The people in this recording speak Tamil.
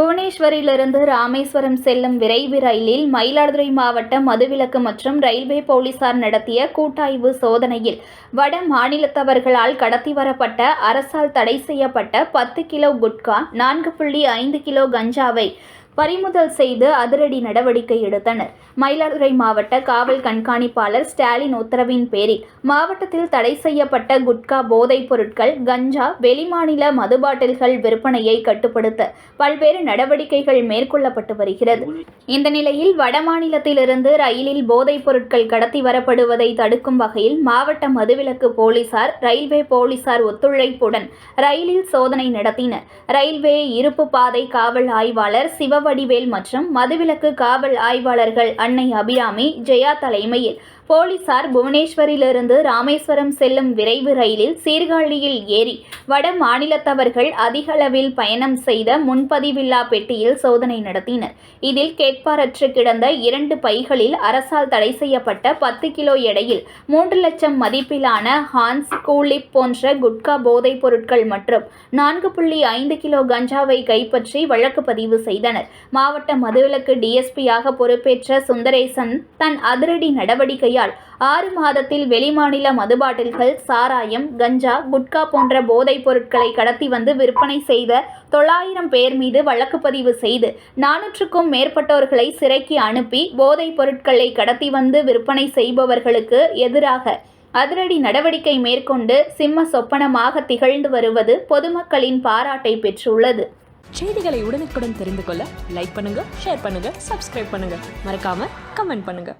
புவனேஸ்வரிலிருந்து ராமேஸ்வரம் செல்லும் விரைவு ரயிலில் மயிலாடுதுறை மாவட்டம் மதுவிலக்கு மற்றும் ரயில்வே போலீசார் நடத்திய கூட்டாய்வு சோதனையில் வட மாநிலத்தவர்களால் கடத்தி வரப்பட்ட அரசால் தடை செய்யப்பட்ட பத்து கிலோ குட்கா நான்கு புள்ளி ஐந்து கிலோ கஞ்சாவை பறிமுதல் செய்து அதிரடி நடவடிக்கை எடுத்தனர். மயிலாடுதுறை மாவட்ட காவல் கண்காணிப்பாளர் ஸ்டாலின் உத்தரவின் பேரில் மாவட்டத்தில் தடை செய்யப்பட்ட குட்கா போதைப் பொருட்கள் கஞ்சா வெளிமாநில மது பாட்டில்கள் விற்பனையை கட்டுப்படுத்த பல்வேறு நடவடிக்கைகள் மேற்கொள்ளப்பட்டு வருகிறது. இந்த நிலையில் வடமாநிலத்திலிருந்து ரயிலில் போதைப் பொருட்கள் கடத்தி வரப்படுவதை தடுக்கும் வகையில் மாவட்ட மதுவிலக்கு போலீசார் ரயில்வே போலீசார் ஒத்துழைப்புடன் ரயிலில் சோதனை நடத்தினர். ரயில்வே இருப்பு பாதை காவல் ஆய்வாளர் வடிவேல் மற்றும் மதுவிலக்கு காவல் ஆய்வாளர்கள் அன்னை அபிராமி ஜெயா தலைமையில் போலீசார் புவனேஸ்வரிலிருந்து ராமேஸ்வரம் செல்லும் விரைவு ரயிலில் சீர்காழியில் ஏறி வட மாநிலத்தவர்கள் அதிகளவில் பயணம் செய்த முன்பதிவில்லா பெட்டியில் சோதனை நடத்தினர். இதில் கேட்பாரற்று கிடந்த இரண்டு பைகளில் அரசால் தடை செய்யப்பட்ட பத்து கிலோ எடையில் மூன்று லட்சம் மதிப்பிலான ஹான்ஸ் கூலிப் போன்ற குட்கா போதைப் பொருட்கள் மற்றும் நான்கு புள்ளி ஐந்து கிலோ கஞ்சாவை கைப்பற்றி வழக்கு பதிவு செய்தனர். மாவட்ட மதுவிலக்கு டிஎஸ்பியாக பொறுப்பேற்ற சுந்தரேசன் தன் அதிரடி நடவடிக்கையால் ஆறு மாதத்தில் வெளிமாநில மது பாட்டில்கள் சாராயம் கஞ்சா குட்கா போன்ற போதைப் பொருட்களை கடத்தி வந்து விற்பனை செய்த தொள்ளாயிரம் பேர் மீது வழக்கு பதிவு செய்து நானூற்றுக்கும் மேற்பட்டோர்களை சிறைக்கு அனுப்பி போதைப் பொருட்களை கடத்தி வந்து விற்பனை செய்பவர்களுக்கு எதிராக அதிரடி நடவடிக்கை மேற்கொண்டு சிம்ம சொப்பனமாக திகழ்ந்து வருவது பொதுமக்களின் பாராட்டை பெற்றுள்ளது. செய்திகளை உடனுக்குடன் தெரிந்து கொள்ள லைக் பண்ணுங்க ஷேர் பண்ணுங்க சப்ஸ்கிரைப் பண்ணுங்க. மறக்காம கமெண்ட் பண்ணுங்க.